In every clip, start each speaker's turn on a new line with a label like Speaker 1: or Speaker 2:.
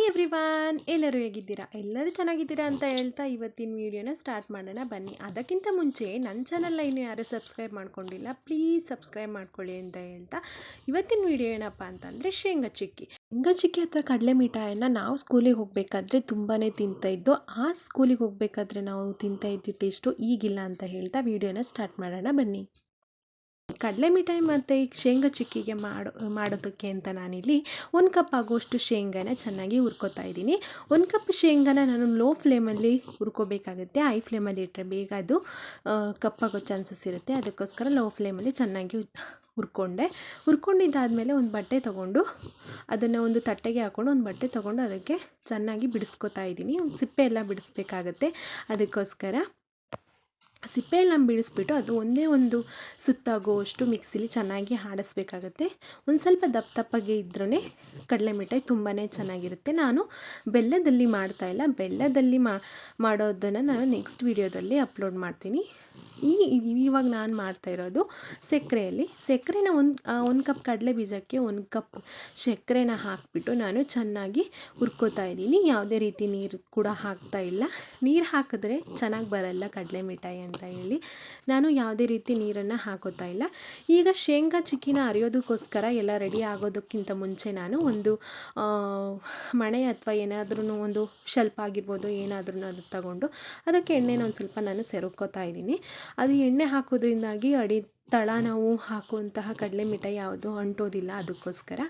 Speaker 1: Hi everyone ಎಲ್ಲರೂ ಹೇಗಿದ್ದೀರಾ? ಎಲ್ಲರೂ ಚೆನ್ನಾಗಿದ್ದೀರಾ ಅಂತ ಹೇಳ್ತಾ ಇವತ್ತಿನ ವೀಡಿಯೋನ ಸ್ಟಾರ್ಟ್ ಮಾಡೋಣ. ಬನ್ನಿ. ಅದಕ್ಕಿಂತ ಮುಂಚೆ ನನ್ನ ಚಾನಲ್ನ ಇನ್ನೂ ಯಾರೂ ಸಬ್ಸ್ಕ್ರೈಬ್ ಮಾಡ್ಕೊಂಡಿಲ್ಲ ಪ್ಲೀಸ್ ಸಬ್ಸ್ಕ್ರೈಬ್ ಮಾಡ್ಕೊಳ್ಳಿ ಅಂತ ಹೇಳ್ತಾ ಇವತ್ತಿನ ವೀಡಿಯೋ ಏನಪ್ಪ ಅಂತಂದರೆ ಶೇಂಗಾ ಚಿಕ್ಕಿ. ಶೇಂಗಾ ಚಿಕ್ಕಿ ಹತ್ರ ಕಡಲೆ ಮಿಠಾಯಿನ ನಾವು ಸ್ಕೂಲಿಗೆ ಹೋಗಬೇಕಾದ್ರೆ ತುಂಬಾ ತಿಂತಾಯಿದ್ದು ಆ ಸ್ಕೂಲಿಗೆ ಹೋಗಬೇಕಾದ್ರೆ ನಾವು ತಿಂತಾ ಇದ್ದ ಟೇಸ್ಟು ಈಗಿಲ್ಲ ಅಂತ ಹೇಳ್ತಾ ವೀಡಿಯೋನ ಸ್ಟಾರ್ಟ್ ಮಾಡೋಣ. ಬನ್ನಿ. ಕಡಲೆ ಮಿಠಾಯಿ ಮತ್ತು ಈಗ ಶೇಂಗಾ ಚಿಕ್ಕಿಗೆ ಮಾಡೋ, ಮಾಡೋದಕ್ಕೆ ಅಂತ ನಾನಿಲ್ಲಿ ಒಂದು ಕಪ್ ಆಗುವಷ್ಟು ಶೇಂಗಾನ ಚೆನ್ನಾಗಿ ಹುರ್ಕೋತಾ ಇದ್ದೀನಿ. ಒಂದು ಕಪ್ ಶೇಂಗಾನ ನಾನು ಲೋ ಫ್ಲೇಮಲ್ಲಿ ಹುರ್ಕೋಬೇಕಾಗುತ್ತೆ. ಹೈ ಫ್ಲೇಮಲ್ಲಿ ಇಟ್ಟರೆ ಬೇಗ ಅದು ಕಪ್ಪಾಗೋ ಚಾನ್ಸಸ್ ಇರುತ್ತೆ. ಅದಕ್ಕೋಸ್ಕರ ಲೋ ಫ್ಲೇಮಲ್ಲಿ ಚೆನ್ನಾಗಿ ಹುರ್ಕೊಂಡೆ. ಹುರ್ಕೊಂಡಿದ್ದಾದಮೇಲೆ ಒಂದು ಬಟ್ಟೆ ತೊಗೊಂಡು ಅದನ್ನು ಒಂದು ತಟ್ಟೆಗೆ ಹಾಕ್ಕೊಂಡು ಒಂದು ಬಟ್ಟೆ ತೊಗೊಂಡು ಅದಕ್ಕೆ ಚೆನ್ನಾಗಿ ಬಿಡಿಸ್ಕೊತಾ ಇದ್ದೀನಿ. ಸಿಪ್ಪೆ ಎಲ್ಲ ಬಿಡಿಸ್ಬೇಕಾಗತ್ತೆ. ಅದಕ್ಕೋಸ್ಕರ ಸಿಪ್ಪೆ ಎಲ್ಲ ಬಿಡಿಸ್ಬಿಟ್ಟು ಅದು ಒಂದೇ ಒಂದು ಸುತ್ತಾಗುವಷ್ಟು ಮಿಕ್ಸಿಲಿ ಚೆನ್ನಾಗಿ ಆಡಿಸ್ಬೇಕಾಗತ್ತೆ ಒಂದು ಸ್ವಲ್ಪ ದಪ್ಪ ದಪ್ಪಗೆ ಇದ್ರೇ ಕಡಲೆ ಮಿಠಾಯಿ ತುಂಬಾ ಚೆನ್ನಾಗಿರುತ್ತೆ. ನಾನು ಬೆಲ್ಲದಲ್ಲಿ ಮಾಡ್ತಾಯಿಲ್ಲ ಬೆಲ್ಲದಲ್ಲಿ ಮಾಡೋದನ್ನು ನಾನು ನೆಕ್ಸ್ಟ್ ವೀಡಿಯೋದಲ್ಲಿ ಅಪ್ಲೋಡ್ ಮಾಡ್ತೀನಿ. ಈ ಇವಾಗ ನಾನು ಮಾಡ್ತಾ ಇರೋದು ಸಕ್ಕರೆಯಲ್ಲಿ. ಸಕ್ಕರೆನ ಒಂದು ಒಂದು ಕಪ್ ಕಡಲೆ ಬೀಜಕ್ಕೆ ಒಂದು ಕಪ್ ಸಕ್ಕರೆನ ಹಾಕಿಬಿಟ್ಟು ನಾನು ಚೆನ್ನಾಗಿ ಹುರ್ಕೋತಾ ಇದ್ದೀನಿ. ಯಾವುದೇ ರೀತಿ ನೀರು ಕೂಡ ಹಾಕ್ತಾ ಇಲ್ಲ. ನೀರು ಹಾಕಿದ್ರೆ ಚೆನ್ನಾಗಿ ಬರಲ್ಲ ಕಡಲೆ ಮಿಠಾಯಿ ಅಂತ ಹೇಳಿ. ನಾನು ಯಾವುದೇ ರೀತಿ ನೀರನ್ನು ಹಾಕೋತಾ ಇಲ್ಲ. ಈಗ ಶೇಂಗಾ, ಚಿಕ್ಕಿನ ಅರಿಯೋದಕ್ಕೋಸ್ಕರ ಎಲ್ಲ ರೆಡಿ ಆಗೋದಕ್ಕಿಂತ ಮುಂಚೆ ನಾನು ಒಂದು ಮಣೆ ಅಥವಾ ಏನಾದ್ರೂ ಒಂದು ಶಲ್ಪ ಆಗಿರ್ಬೋದು ಏನಾದ್ರೂ ಅದು ತಗೊಂಡು ಅದಕ್ಕೆ ಎಣ್ಣೆನ ಒಂದು ಸ್ವಲ್ಪ ನಾನು ಸೆರುಕೋತಾ ಇದ್ದೀನಿ. ಅದು ಎಣ್ಣೆ ಹಾಕೋದ್ರಿಂದಾಗಿ ಅಡಿ ತಳ ನಾವು ಹಾಕುವಂತಹ ಕಡಲೆ ಮಿಠಾಯಿ ಯಾವುದು ಅಂಟೋದಿಲ್ಲ ಅದಕ್ಕೋಸ್ಕರ.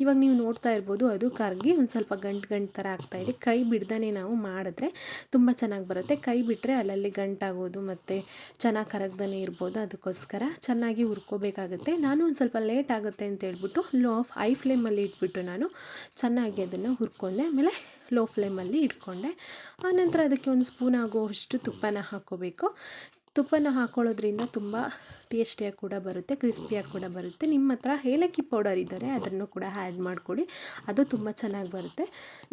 Speaker 1: ಇವಾಗ ನೀವು ನೋಡ್ತಾ ಇರ್ಬೋದು ಅದು ಕರಗಿ ಒಂದು ಸ್ವಲ್ಪ ಗಂಟು ಗಂಟು ಥರ ಆಗ್ತಾಯಿದೆ ಕೈ ಬಿಡ್ದೇ ನಾವು ಮಾಡಿದ್ರೆ ತುಂಬ ಚೆನ್ನಾಗಿ ಬರುತ್ತೆ. ಕೈ ಬಿಟ್ಟರೆ ಅಲ್ಲಲ್ಲಿ ಗಂಟಾಗೋದು ಮತ್ತು ಚೆನ್ನಾಗಿ ಕರಗ್ದೇ ಇರ್ಬೋದು ಅದಕ್ಕೋಸ್ಕರ. ಚೆನ್ನಾಗಿ ಹುರ್ಕೋಬೇಕಾಗುತ್ತೆ. ನಾನು ಒಂದು ಸ್ವಲ್ಪ ಲೇಟ್ ಆಗುತ್ತೆ ಅಂತ ಹೇಳ್ಬಿಟ್ಟು ಲೋ ಆಫ್ ಐ ಫ್ಲೇಮಲ್ಲಿ ಇಟ್ಬಿಟ್ಟು ನಾನು ಚೆನ್ನಾಗಿ ಅದನ್ನು ಹುರ್ಕೊಂಡೆ. ಆಮೇಲೆ ಲೋ ಫ್ಲೇಮಲ್ಲಿ ಇಟ್ಕೊಂಡೆ. ಆನಂತರ ಅದಕ್ಕೆ ಒಂದು ಸ್ಪೂನ್ ಆಗುವಷ್ಟು ತುಪ್ಪನ ಹಾಕ್ಕೋಬೇಕು ತುಪ್ಪನ ಹಾಕೊಳ್ಳೋದ್ರಿಂದ ತುಂಬ ಟೇಸ್ಟಿಯಾಗಿ ಕೂಡ ಬರುತ್ತೆ, ಕ್ರಿಸ್ಪಿಯಾಗಿ ಕೂಡ ಬರುತ್ತೆ. ನಿಮ್ಮ ಹತ್ರ ಏಲಕ್ಕಿ ಪೌಡರ್ ಇದ್ದರೆ ಅದನ್ನು ಕೂಡ ಆ್ಯಡ್ ಮಾಡ್ಕೊಳ್ಳಿ, ಅದು ತುಂಬ ಚೆನ್ನಾಗಿ ಬರುತ್ತೆ.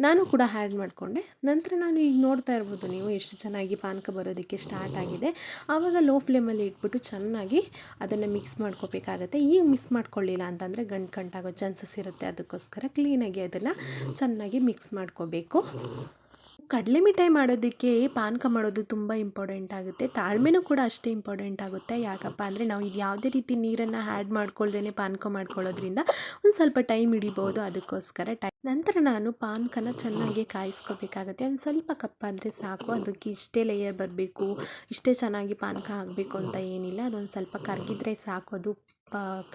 Speaker 1: ನಾನು ಕೂಡ ಆ್ಯಡ್ ಮಾಡಿಕೊಂಡೆ. ನಂತರ ನಾನು ಈಗ ನೋಡ್ತಾ ಇರ್ಬೋದು ನೀವು ಎಷ್ಟು ಚೆನ್ನಾಗಿ ಪಾನಕ ಬರೋದಕ್ಕೆ ಸ್ಟಾರ್ಟ್ ಆಗಿದೆ. ಆವಾಗ ಲೋ ಫ್ಲೇಮಲ್ಲಿ ಇಟ್ಬಿಟ್ಟು ಚೆನ್ನಾಗಿ ಅದನ್ನು ಮಿಕ್ಸ್ ಮಾಡ್ಕೋಬೇಕಾಗತ್ತೆ. ಈಗ ಮಿಸ್ ಮಾಡ್ಕೊಳ್ಳಿಲ್ಲ ಅಂತಂದರೆ ಗಂಟು ಗಂಟಾಗೋ ಚಾನ್ಸಸ್ ಇರುತ್ತೆ. ಅದಕ್ಕೋಸ್ಕರ ಕ್ಲೀನಾಗಿ ಅದನ್ನು ಚೆನ್ನಾಗಿ ಮಿಕ್ಸ್ ಮಾಡ್ಕೋಬೇಕು. ಕಡಲೆ ಮಿಠಾಯಿ ಮಾಡೋದಕ್ಕೆ ಪಾನಕ ಮಾಡೋದು ತುಂಬ ಇಂಪಾರ್ಟೆಂಟ್ ಆಗುತ್ತೆ. ತಾಳ್ಮೆನೂ ಕೂಡ ಅಷ್ಟೇ ಇಂಪಾರ್ಟೆಂಟ್ ಆಗುತ್ತೆ. ಯಾಕಪ್ಪ ಅಂದರೆ ನಾವು ಇದು ಯಾವುದೇ ರೀತಿ ನೀರನ್ನು ಆ್ಯಡ್ ಮಾಡ್ಕೊಳ್ದೇ ಪಾನಕ ಮಾಡ್ಕೊಳ್ಳೋದ್ರಿಂದ ಒಂದು ಸ್ವಲ್ಪ ಟೈಮ್ ಹಿಡಿಬೋದು. ಅದಕ್ಕೋಸ್ಕರ ಟೈ ನಂತರ ನಾನು ಪಾನಕನ ಚೆನ್ನಾಗಿ ಕಾಯಿಸ್ಕೋಬೇಕಾಗತ್ತೆ. ಒಂದು ಸ್ವಲ್ಪ ಕಪ್ಪಾದರೆ ಸಾಕು. ಅದಕ್ಕೆ ಇಷ್ಟೇ ಲೇಯರ್ ಬರಬೇಕು. ಇಷ್ಟೇ ಚೆನ್ನಾಗಿ ಪಾನಕ ಆಗಬೇಕು ಅಂತ ಏನಿಲ್ಲ. ಅದೊಂದು ಸ್ವಲ್ಪ ಕರಗಿದ್ರೆ ಸಾಕು. ಅದು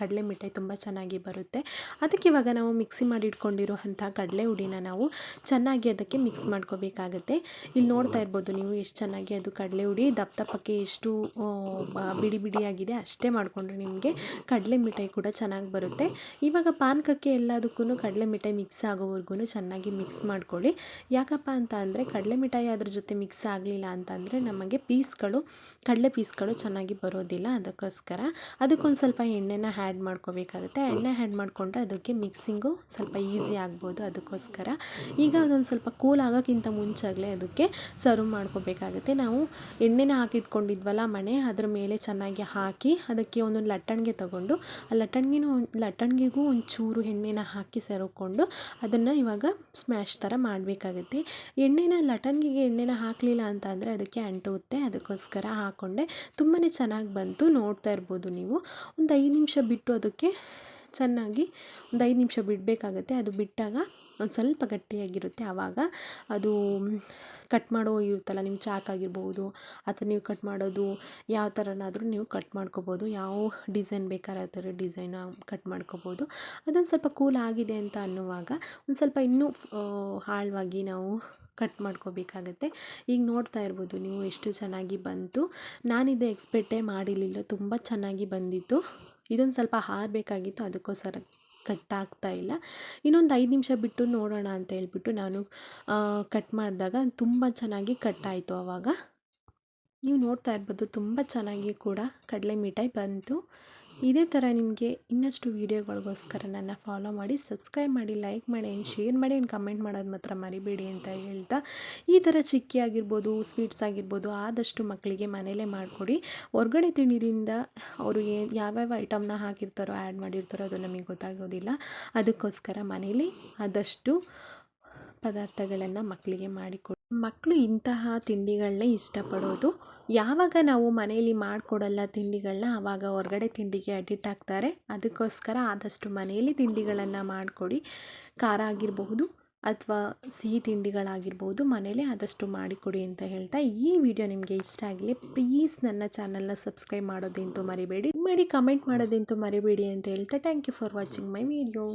Speaker 1: ಕಡಲೆ ಮಿಠಾಯಿ ತುಂಬ ಚೆನ್ನಾಗಿ ಬರುತ್ತೆ. ಅದಕ್ಕೆ ಇವಾಗ ನಾವು ಮಿಕ್ಸಿ ಮಾಡಿ ಇಟ್ಕೊಂಡಿರುವಂಥ ಕಡಲೆ ಹುಡಿನ ನಾವು ಚೆನ್ನಾಗಿ ಅದಕ್ಕೆ ಮಿಕ್ಸ್ ಮಾಡ್ಕೋಬೇಕಾಗತ್ತೆ. ಇಲ್ಲಿ ನೋಡ್ತಾ ಇರ್ಬೋದು ನೀವು ಎಷ್ಟು ಚೆನ್ನಾಗಿ ಅದು ಕಡಲೆ ಹುಡಿ ದಪ್ಪ ದಪ್ಪಕ್ಕೆ ಎಷ್ಟು ಬಿಡಿ ಬಿಡಿಯಾಗಿದೆ ಅಷ್ಟೇ ಮಾಡಿಕೊಂಡ್ರೆ ನಿಮಗೆ ಕಡಲೆ ಮಿಠಾಯಿ ಕೂಡ ಚೆನ್ನಾಗಿ ಬರುತ್ತೆ. ಇವಾಗ ಪಾನಕಕ್ಕೆ ಎಲ್ಲದಕ್ಕೂ ಕಡಲೆ ಮಿಠಾಯಿ ಮಿಕ್ಸ್ ಆಗೋವರೆಗೂ ಚೆನ್ನಾಗಿ ಮಿಕ್ಸ್ ಮಾಡ್ಕೊಳ್ಳಿ. ಯಾಕಪ್ಪ ಅಂತ ಅಂದರೆ ಕಡಲೆ ಮಿಠಾಯಿ ಅದ್ರ ಜೊತೆ ಮಿಕ್ಸ್ ಆಗಲಿಲ್ಲ ಅಂತಂದರೆ ನಮಗೆ ಪೀಸ್ಗಳು, ಕಡಲೆ ಪೀಸ್ಗಳು ಚೆನ್ನಾಗಿ ಬರೋದಿಲ್ಲ ಅದಕ್ಕೋಸ್ಕರ. ಅದಕ್ಕೊಂದು ಸ್ವಲ್ಪ ಎಣ್ಣೆನ ಹ್ಯಾಡ್ ಮಾಡ್ಕೋಬೇಕಾಗುತ್ತೆ. ಎಣ್ಣೆ ಹ್ಯಾಡ್ ಮಾಡಿಕೊಂಡ್ರೆ ಅದಕ್ಕೆ ಮಿಕ್ಸಿಂಗು ಸ್ವಲ್ಪ ಈಸಿ ಆಗ್ಬೋದು ಅದಕ್ಕೋಸ್ಕರ. ಈಗ ಅದೊಂದು ಸ್ವಲ್ಪ ಕೂಲ್ ಆಗೋಕ್ಕಿಂತ ಮುಂಚಾಗಲೇ ಅದಕ್ಕೆ ಸರ್ವ್ ಮಾಡ್ಕೋಬೇಕಾಗುತ್ತೆ. ನಾವು ಎಣ್ಣೆನ ಹಾಕಿಟ್ಕೊಂಡಿದ್ವಲ್ಲ ಮಣೆ ಅದ್ರ ಮೇಲೆ ಚೆನ್ನಾಗಿ ಹಾಕಿ ಅದಕ್ಕೆ ಒಂದೊಂದು ಲಟ್ಟಣಿಗೆ ತೊಗೊಂಡು ಆ ಲಟ್ಟಣಿಗೂ ಲಟ್ಟಣಿಗೆಗೂ ಒಂಚೂರು ಎಣ್ಣೆನ ಹಾಕಿ ಸೆರ್ಕೊಂಡು ಅದನ್ನು ಇವಾಗ ಸ್ಮ್ಯಾಶ್ ಥರ ಮಾಡಬೇಕಾಗುತ್ತೆ. ಎಣ್ಣೆನ ಲಟ್ಟಣಿಗೆ ಎಣ್ಣೆನ ಹಾಕಲಿಲ್ಲ ಅಂತ ಅಂದರೆ ಅದಕ್ಕೆ ಅಂಟುತ್ತೆ. ಅದಕ್ಕೋಸ್ಕರ ಹಾಕ್ಕೊಂಡೆ ತುಂಬಾ ಚೆನ್ನಾಗಿ ಬಂತು. ನೋಡ್ತಾ ಇರ್ಬೋದು ನೀವು. ಒಂದು ಐದು ನಿಮಿಷ ಬಿಟ್ಟು ಅದಕ್ಕೆ ಚೆನ್ನಾಗಿ ಒಂದು ಐದು ನಿಮಿಷ ಬಿಡಬೇಕಾಗತ್ತೆ. ಅದು ಬಿಟ್ಟಾಗ ಒಂದು ಸ್ವಲ್ಪ ಗಟ್ಟಿಯಾಗಿರುತ್ತೆ. ಆವಾಗ ಅದು ಕಟ್ ಮಾಡೋ ಇರುತ್ತಲ್ಲ ನಿಮ್ಮ ಚಾಕ್ ಆಗಿರ್ಬೋದು, ಅಥವಾ ನೀವು ಕಟ್ ಮಾಡೋದು ಯಾವ ಥರನಾದರೂ ನೀವು ಕಟ್ ಮಾಡ್ಕೋಬೋದು. ಯಾವ ಡಿಸೈನ್ ಬೇಕಾದ್ರೆ ಆ ಥರ ಡಿಸೈನ ಕಟ್ ಮಾಡ್ಕೋಬೋದು. ಅದೊಂದು ಸ್ವಲ್ಪ ಕೂಲ್ ಆಗಿದೆ ಅಂತ ಅನ್ನುವಾಗ ಒಂದು ಸ್ವಲ್ಪ ಇನ್ನೂ ಆಳವಾಗಿ ನಾವು ಕಟ್ ಮಾಡ್ಕೋಬೇಕಾಗತ್ತೆ. ಈಗ ನೋಡ್ತಾ ಇರ್ಬೋದು ನೀವು ಎಷ್ಟು ಚೆನ್ನಾಗಿ ಬಂತು. ನಾನಿದೆ ಎಕ್ಸ್ಪೆಕ್ಟೇ ಮಾಡಿರಲಿಲ್ಲ. ತುಂಬ ಚೆನ್ನಾಗಿ ಬಂದಿತ್ತು. ಇದೊಂದು ಸ್ವಲ್ಪ ಹಾರಬೇಕಾಗಿತ್ತು, ಅದಕ್ಕೋಸ್ಕರ ಕಟ್ ಆಗ್ತಾ ಇಲ್ಲ. ಇನ್ನೊಂದು ಐದು ನಿಮಿಷ ಬಿಟ್ಟು ನೋಡೋಣ ಅಂತ ಹೇಳ್ಬಿಟ್ಟು ನಾನು ಕಟ್ ಮಾಡಿದಾಗ ತುಂಬ ಚೆನ್ನಾಗಿ ಕಟ್ ಆಯಿತು ಆವಾಗ ನೀವು ನೋಡ್ತಾ ಇರ್ಬೋದು, ತುಂಬ ಚೆನ್ನಾಗಿ ಕೂಡ ಕಡಲೆ ಮಿಠಾಯಿ ಬಂತು. ಇದೇ ಥರ ನಿಮಗೆ ಇನ್ನಷ್ಟು ವೀಡಿಯೋಗಳಿಗೋಸ್ಕರ ನನ್ನ ಫಾಲೋ ಮಾಡಿ ಸಬ್ಸ್ಕ್ರೈಬ್ ಮಾಡಿ ಲೈಕ್ ಮಾಡಿ ಏನು ಶೇರ್ ಮಾಡಿ ಏನು ಕಮೆಂಟ್ ಮಾಡೋದು ಮಾತ್ರ ಮರಿಬೇಡಿ ಅಂತ ಹೇಳ್ತಾ ಈ ಥರ ಚಿಕ್ಕಿ ಆಗಿರ್ಬೋದು ಸ್ವೀಟ್ಸ್ ಆಗಿರ್ಬೋದು ಆದಷ್ಟು ಮಕ್ಕಳಿಗೆ ಮನೇಲೇ ಮಾಡಿಕೊಡಿ. ಹೊರಗಡೆ ತಿಂಡಿದಿಂದ ಅವರು ಏನು ಯಾವ್ಯಾವ ಐಟಮ್ನ ಹಾಕಿರ್ತಾರೋ ಆ್ಯಡ್ ಮಾಡಿರ್ತಾರೋ ಅದು ನಮಗೆ ಗೊತ್ತಾಗೋದಿಲ್ಲ. ಅದಕ್ಕೋಸ್ಕರ ಮನೇಲಿ ಆದಷ್ಟು ಪದಾರ್ಥಗಳನ್ನು ಮಕ್ಕಳಿಗೆ ಮಾಡಿಕೊಡಿ. ಮಕ್ಕಳು ಇಂತಹ ತಿಂಡಿಗಳನ್ನೇ ಇಷ್ಟಪಡೋದು. ಯಾವಾಗ ನಾವು ಮನೆಯಲ್ಲಿ ಮಾಡಿಕೊಡಲ್ಲ ತಿಂಡಿಗಳನ್ನ ಆವಾಗ ಹೊರಗಡೆ ತಿಂಡಿಗೆ ಅಡಿಟ್ ಆಗ್ತಾರೆ. ಅದಕ್ಕೋಸ್ಕರ ಆದಷ್ಟು ಮನೆಯಲ್ಲಿ ತಿಂಡಿಗಳನ್ನು ಮಾಡಿಕೊಡಿ. ಖಾರ ಆಗಿರಬಹುದು ಅಥವಾ ಸಿಹಿ ತಿಂಡಿಗಳಾಗಿರ್ಬೋದು ಮನೇಲೇ ಆದಷ್ಟು ಮಾಡಿಕೊಡಿ ಅಂತ ಹೇಳ್ತಾ ಈ ವಿಡಿಯೋ ನಿಮಗೆ ಇಷ್ಟ ಆಗಲಿ ಪ್ಲೀಸ್ ನನ್ನ ಚಾನಲ್ನ ಸಬ್ಸ್ಕ್ರೈಬ್ ಮಾಡೋದಂತೂ ಮರಿಬೇಡಿ. ಮಾಡಿ ಕಮೆಂಟ್ ಮಾಡೋದಂತೂ ಮರಿಬೇಡಿ ಅಂತ ಹೇಳ್ತಾ thank you for watching my video